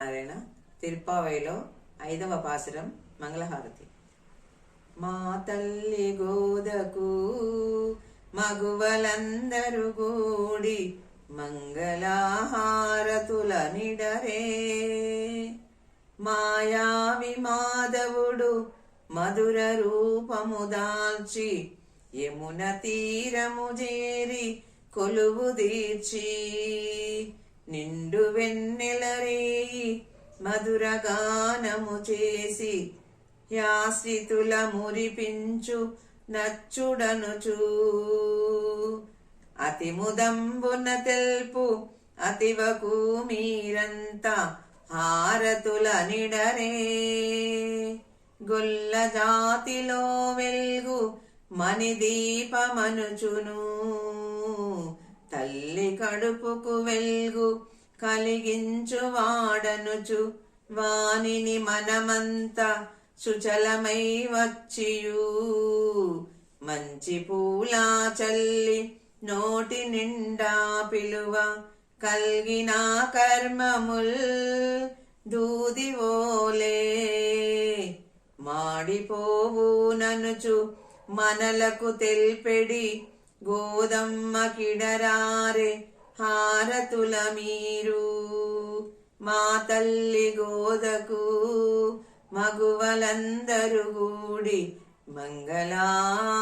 నారాయణ తిరుపావైలో ఐదవ పాసురం మంగళహారతి. మా తల్లి గోదకు మగువలందరు గూడి మంగళహారతుల నిడరే మాయావి మాధవుడు మధుర రూపము దాల్చి యమున తీరము చేరి కొలువు తీర్చి నిండు వెన్నెలరేయి మధురగానము చేసి యాశ్రితుల మురిపించు నచ్చుడనుచూ. అతి ముదంబున తెల్పు అతివకు మీరంతా హారతుల నిడరే. గొల్ల జాతిలో వెల్గు మణిదీపమనుచును. తల్లి కడుపుకు వెల్గు కలిగించు వాడనుచు. వానిని మనమంతా సుచలమై వచ్చియు. మంచి పూలా చల్లి నోటి నిండా పిలువ కల్గిన కర్మముల్ దూదివోలే మాడిపోవు ననుచు మనలకు తెల్పెడి గోదమ్మ కిడరారే హారతుల మీరు మా తల్లి గోదకు మగువలందరు గూడి మంగళామనరే